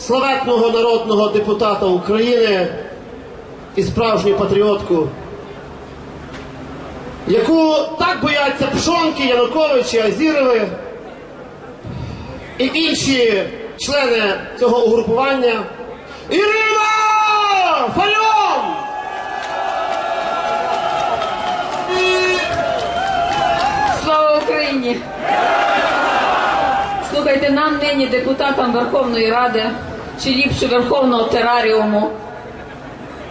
славетного народного депутата України і справжню патріотку, яку так бояться Пшонки, Януковичі, Азірови і інші члени цього угрупування. Ірина Фальон! Слава Україні! Слухайте, нам нині депутатам Верховної Ради, чи ліпше Верховного тераріуму,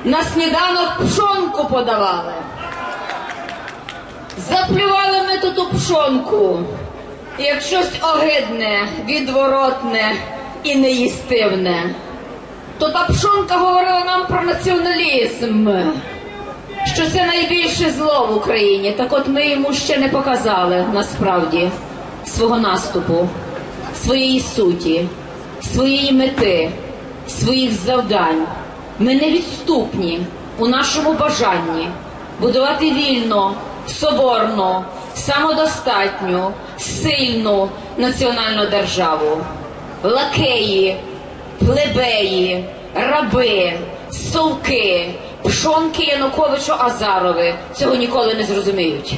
на сніданок пшонку подавали. Заплювали ми тут у пшонку, як щось огидне, відворотне і неїстивне. То та пшонка говорила нам про націоналізм що це найбільше зло в Україні. Так от ми йому ще не показали насправді свого наступу, своєї суті, своєї мети, своїх завдань. Ми невідступні у нашому бажанні будувати вільно, соборну, самодостатню, сильну національну державу. Лакеї, плебеї, раби, совки, пшонки Януковичу Азарови цього ніколи не зрозуміють.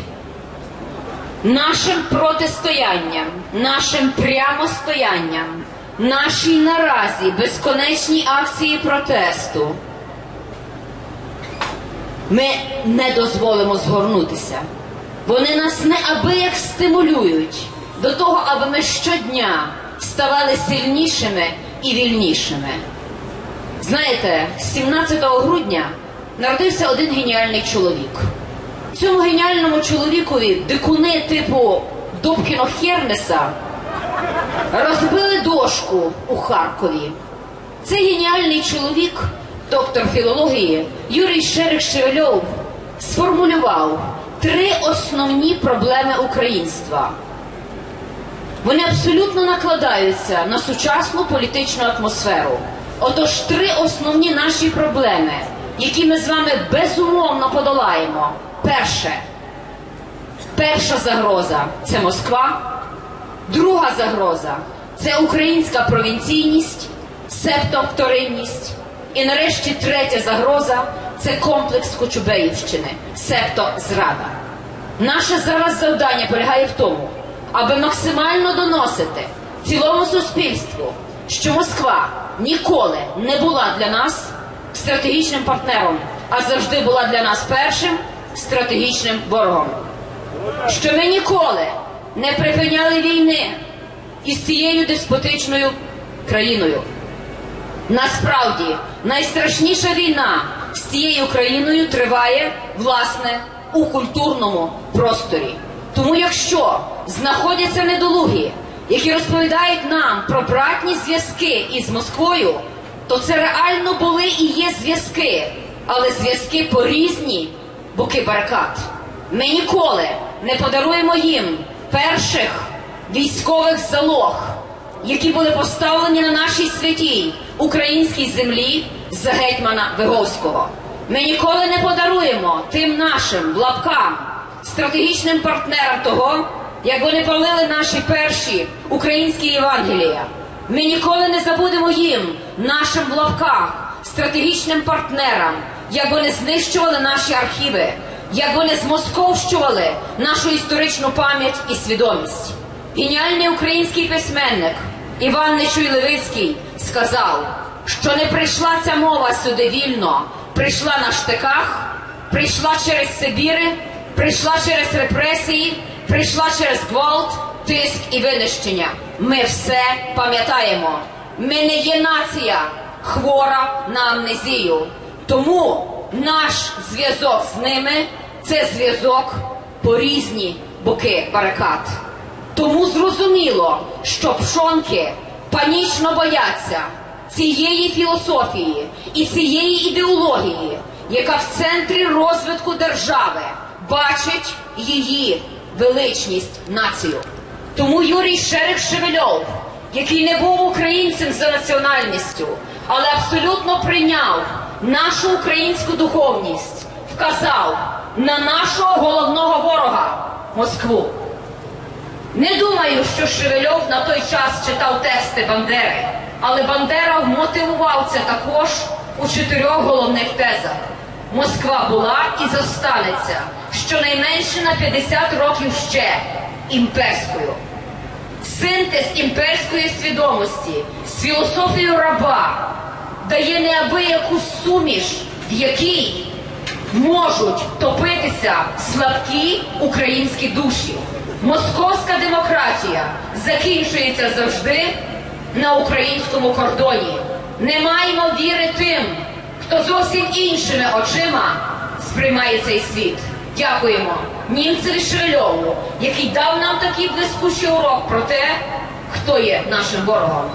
Нашим протистоянням, нашим прямостоянням, нашій наразі безконечній акції протесту ми не дозволимо згорнутися. Вони нас неабияк стимулюють до того, аби ми щодня ставали сильнішими і вільнішими. Знаєте, 17 грудня народився один геніальний чоловік. Цьому геніальному чоловікові дикуни типу Добкіно Хернеса розбили дошку у Харкові. Цей геніальний чоловік, доктор філології Юрій Шерих Шевельов, сформулював три основні проблеми українства. Вони абсолютно накладаються на сучасну політичну атмосферу. Отож, три основні наші проблеми, які ми з вами безумовно подолаємо. Перше, перша загроза це Москва. Друга загроза це українська провінційність, септовторинність. І нарешті третя загроза це комплекс Кочубеївщини, септо зрада. Наше зараз завдання полягає в тому, аби максимально доносити цілому суспільству, що Москва ніколи не була для нас стратегічним партнером, а завжди була для нас першим стратегічним ворогом. Що ми ніколи не припиняли війни із цією деспотичною країною. Насправді найстрашніша війна з цією країною триває власне у культурному просторі. Тому, якщо знаходяться недолугі, які розповідають нам про братні зв'язки із Москвою, то це реально були і є зв'язки, але зв'язки по різні боки барикад. Ми ніколи не подаруємо їм перших військових залог, які були поставлені на нашій святій українській землі за гетьмана Виговського. Ми ніколи не подаруємо тим нашим лапкам стратегічним партнерам того, як вони палили наші перші українські Євангелія. Ми ніколи не забудемо їм, нашим в лапках, стратегічним партнерам, як вони знищували наші архіви, як вони змосковщували нашу історичну пам'ять і свідомість. Геніальний український письменник Іван Нечуй Левицький сказав, що не прийшла ця мова сюди вільно, прийшла на штиках, прийшла через Сибіри, прийшла через репресії, прийшла через гвалт, тиск і винищення. Ми все пам'ятаємо. Ми не є нація хвора на амнезію. Тому наш зв'язок з ними це зв'язок по різні боки барикад. Тому зрозуміло, що пшонки панічно бояться цієї філософії і цієї ідеології, яка в центрі розвитку держави бачить її величність націю. Тому Юрій Шерих Шевельов, який не був українцем за національністю, але абсолютно прийняв нашу українську духовність, вказав на нашого головного ворога Москву. Не думаю, що Шевельов на той час читав тексти Бандери. Але Бандера вмотивував це також у чотирьох головних тезах. Москва була і зостанеться щонайменше на 50 років ще імперською. Синтез імперської свідомості з філософією раба дає неабияку суміш, в якій можуть топитися слабкі українські душі. Московська демократія закінчується завжди на українському кордоні. Не маємо віри тим, хто зовсім іншими очима сприймає цей світ. Дякуємо німцеві Шевельову, який дав нам такий блискучий урок про те, хто є нашим ворогом.